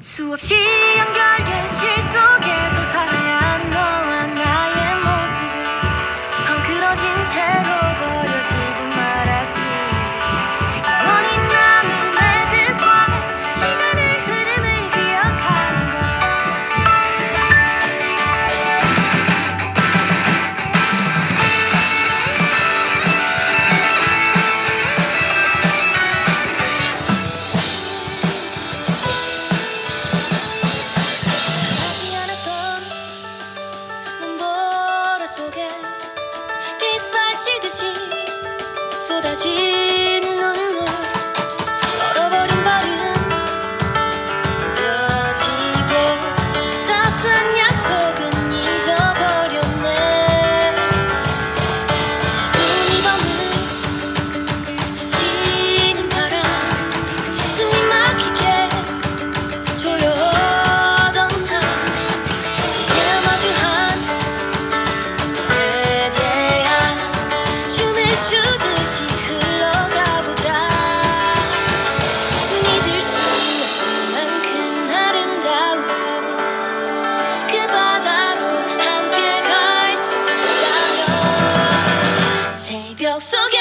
수없이 연결된 실 속에서 살아 쏟아진 눈물. 얼어버린 발은 무뎌지고 따스한 약속은 잊어버렸네. 눈이 밤은 스치는 바람 숨이 막히게 조여던 삶. 이제 마주한 그대 대한 춤을 추던 so good.